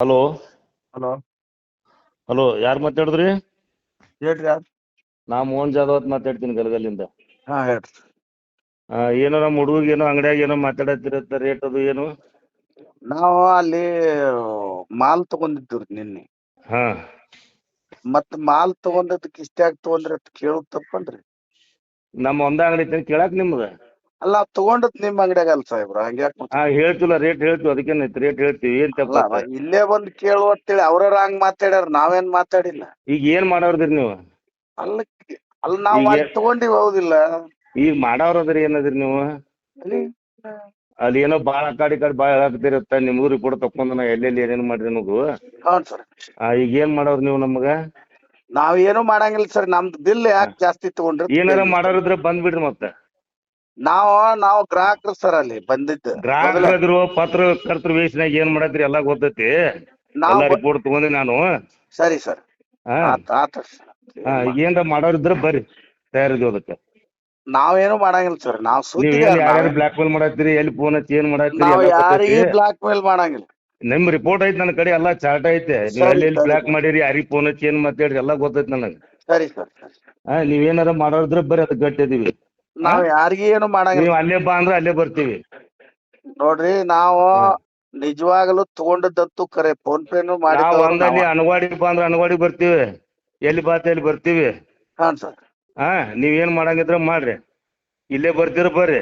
Hello. Hello. Hello ಯಾರು ಮಾತಾಡಿದ್ರಿ? ಹೇಳ್ರಿ ಯಾರು? ನಾ ಮೋಹನ್ ಜಾಧವ್ ಅಂತ ಮಾತಾಡ್ತೀನಿ ಗಲಗಲ್ಲಿಂದ ಹಾ ಹೇಳ್ರಿ. ಆ, ಏನೋ ನಮ್ಮ ಹುಡುಗ ಏನೋ ಅಂಗಡಿಯಾಗ ಏನೋ ಮಾತಾಡತ್ತಿರತ್ತ ರೇಟ್ ಅದು ಏನು? ನಾವು ಅಲ್ಲಿ ಮಾಲ್ ತಗೊಂಡಿದ್ದೀವ್ರಿ ನಿನ್ನೆ. ಹಾ. ಮತ್ತ್ ಮಾಲ್ ತಗೊಂಡದಕ್ಕೆ ಇಷ್ಟ್ಯಾಕ್ ತಗೊಂಡ್ರಿ ಅಂತ ಕೇಳೋದ್ ತಪ್ಪಲ್ರಿ ನಮ್ಮ ಒಂದ ಅಂಗಡಿ ಐತಿ ಕೇಳಾಕ್ ನಿಮ್ದ? ಅಲ್ಲ ತಗೊಂಡತ್ ತಗೊಂಡದ್ ನಿಮ್ ಅಂಗಡಿಯಾಗ ಅಲ್ ಸಾಹೇಬ್ರ ಹಂಗ್ಯಾಕ್ ಹಾ ಹೇಳ್ತಿಲ್ಲ ರೇಟ್ ಹೇಳ್ತೀವಿ ಅದಕ್ಕೇನೈತಿ ರೇಟ್ ಹೇಳ್ತೀವಿ ಏನ್ ಅಲ್ಲ ತಪ್ಪ ಇಲ್ಲೇ ಬಂದ್ ಕೇಳುವ ಅಂತೇಳಿ ಅವ್ರ ಹಂಗ್ ಮಾತಾಡ್ಯಾರ ನಾವೇನ್ ಮಾತಾಡಿಲ್ಲ. ಈಗ ಏನ್ ಮಾಡೋರ್ದಿರಿ ನೀವು? ಅಲ್ಲ ಅಲ್ಲ ನಾವ್ ತಗೊಂಡಿವ್ ಅಲ್ಲಿ ತಗೊಂಡಿವಿ ಹೌದಿಲ್ಲ. ಈಗ ಮಾಡೋರದ್ರಿ ಏನದ್ರಿ ನೀವು? ಅಲ್ಲಿ? ಅಲ್ಲಿ ಏನೋ ಬಾಳ ಕಾಡಿ ಕಾಡಿ ಈ ಕಡೆ ಬಾಳ ಹೇಳಾಕತ್ತಿರತ್ತ ಕೂಡ ರಿಪೋರ್ಟ್ ತಕೊಂಡ್ ನಾ ಎಲ್ಲೆಲ್ಲಿ ಏನೇನ್ ಮಾಡ್ರಿ ಸರ್. ಆ, ಈಗ ಏನ್ ಮಾಡೋರ್ ನೀವು ನಮಗ? ನಾವ್ ಏನು ಮಾಡಂಗಿಲ್ಲ ಸರ್ ನಮ್ದು ಬಿಲ್ ಯಾಕೆ ಜಾಸ್ತಿ ತಗೊಂಡ್ರಿ? ಏನಾರ ಮಾಡೋರಿದ್ರೆ ಬಂದ್ಬಿಡ್ರಿ ಮತ್ತೆ. ನಾವ್ ನಾವು ಗ್ರಾಹಕರು ಸರ್ ಅಲ್ಲಿ ಬಂದಿದ್ದು. ಗ್ರಾಹಕರು ಪತ್ರ ಕರ್ತೃ ವೇಷನಾಗ ಏನ್ ಮಾಡತ್ರಿ ಎಲ್ಲಾ ಗೊತ್ತೈತಿ. ಎಲ್ಲಾ ರಿಪೋರ್ಟ್ ತಗೊಂಡಿ ನಾನು. ಸರಿ ಸರ್ ಹಾ. ಆತ ಆತ ಹಾ ಈಗ ಏನ್ರ ಮಾಡೋರಿದ್ರ ಬರ್ರಿ ತಯಾರಿದ್ವಿ ಅದಕ್ಕೆ. ನಾವೇನು ಮಾಡಂಗಿಲ್ಲ ಸರ್ ನಾವ್ ನೀವ್ ಏನ್ ಯಾರ್ಯಾರು ಬ್ಲಾಕ್ ಮೇಲ್ ಮಾಡತ್ತೀರಿ ಎಲ್ಲಿ ಫೋನ್ ಹಚ್ಚಿ ಏನ್ ಮಾಡತ್ತೀರಿ ನಾವ್ ಎಲ್ಲಾ ಯಾರಿಗೂ ಗೊತ್ತೈತಿ. ಬ್ಲಾಕ್ ಮೇಲ್ ಮಾಡಂಗಿಲ್ಲ. ನಿಮ್ ರಿಪೋರ್ಟ್ ಐತಿ ನನ್ನ ಕಡೆ ಎಲ್ಲಾ ಚಾರ್ಟ್ ಐತೆ. ನೀವ್ ಸರಿ, ಎಲ್ಲಿ ಎಲ್ಲಿ ಸರಿ. ಬ್ಲಾಕ್ ಮಾಡಿರಿ ಯಾರಿಗ್ ಫೋನ್ ಹಚ್ಚಿ ಏನ್ ಮಾತಾಡ್ರಿ ಎಲ್ಲಾ ಗೊತ್ತೈತಿ ನನಗೆ. ಸರಿ ಸರ್. ಹಾ ನೀವ್ ಏನಾರ ಮಾಡೋರಿದ್ರೆ ಬರ್ರಿ ಅದಕ್ಕೆ ಗಟ್ಟಿದೀವಿ ನಾವ್ ಯಾರಿಗೇನು ಏನು ಮಾಡಂಗಿಲ್ಲ. ನೀವ್ ಅಲ್ಲೇ ಬಾ ಅಂದ್ರೆ ಅಲ್ಲೇ ಬರ್ತೀವಿ. ನೋಡ್ರಿ ನಾವು ನಿಜವಾಗಲೂ ತಗೊಂಡದ್ದು ಕರೆ ಫೋನ್ ಪೇನು ನಾವ್ ಮಾಡಿದ್ದವ್ರು ಒಂದಲ್ಲಿ ನಾವ. ಅನವಾಡಿ ಬಾ ಅಂದ್ರೆ ಅನವಾಡಿ ಬರ್ತೀವಿ. ಎಲ್ಲಿ ಬಾತ ಎಲ್ಲಿ ಬರ್ತೀವಿ. ಹಾನ್ ಸರ್. ಹಾ ನೀವ್ ಏನ್ ಮಾಡಂಗಿದ್ರ ಮಾಡ್ರಿ. ಇಲ್ಲೇ ಬರ್ತೀರ ಬರ್ರಿ.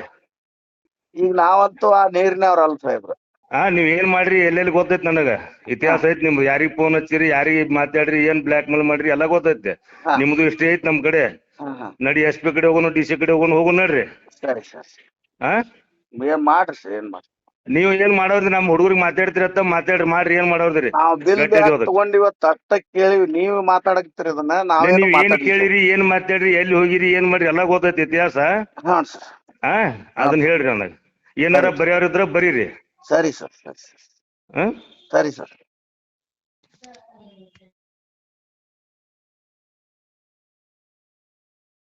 ಈಗ ನಾವಂತೂ ಆ ನೀರಿನವ್ರ ಅಲ್ಲ ಸಾಹೇಬ್ರ. ಹಾ ನೀವ್ ಏನ್ ಮಾಡ್ರಿ ಎಲ್ಲೆಲ್ಲಿ ಗೊತ್ತೈತಿ ನನಗ? ಇತಿಹಾಸ ಐತಿ ನಿಮ್ದು. ಯಾರಿಗ್ ಫೋನ್ ಹಚ್ಚಿರಿ ಯಾರಿಗ್ ಮಾತಾಡ್ರಿ ಏನ್ ಬ್ಲಾಕ್ ಮೇಲ್ ಮಾಡ್ರಿ ಎಲ್ಲಾ ಗೊತ್ತೈತಿ. ಹಾ. ನಿಮ್ದು ಇಷ್ಟೇ ಐತಿ ನಮ್ ಕಡೆ. ಹಾ ಹಾ. ನಡಿ ಎಸ್ ಪಿ ಕಡೆ ಹೋಗೋಣ ಡಿ ಸಿ ಕಡೆ ಹೋಗೋಣ ಹೋಗೋಣ ನಡ್ರಿ. ಸರಿ ಸರಿ. ಹಾ ಏನ್ ಮಾಡ್ರಿ ಸರ್ ಏನ್ ಮಾಡ್ರಿ? ನೀವ್ ಏನ್ ಮಾಡೋದ್ರಿ ನಮ್ ಹುಡುಗರಿಗೆ ಮಾತಾಡ್ತಿರತ್ತ ಮಾತಾಡ್ರಿ ಮಾಡ್ರಿ ಏನ್ ಮಾಡೋದ್ರಿ? ನಾವ್ ಬಿಲ್ ಗಟ್ಟಿ ಇರೋದು. ತಗೊಂಡಿವತ್ತ ಅಷ್ಟ ಕೇಳಿವಿ ನೀವ್ ಮಾತಾಡಕ್ತಿರಿ ಅದನ್ನ ನಾವೇನು ನೀವ್ ಏನ್ ಕೇಳಿರಿ ಏನ್ ಮಾತಾಡ್ರಿ ಎಲ್ಲಿ ಹೋಗಿರಿ ಏನ್ ಮಾಡ್ರಿ ಎಲ್ಲಾ ಗೊತ್ತೈತಿ ಇತಿಹಾಸ? ಹಾ ಸರ್. ಹಾ ಅದನ್ನ ಹೇಳ್ರಿ ನನಗ. ಏನಾರ ಬರೆಯೋರಿದ್ರ ಬರೀರಿ. ಸರಿ ಸರ್ ಸರಿ ಸರ್. ಹಾ ಸರಿ ಸರ್.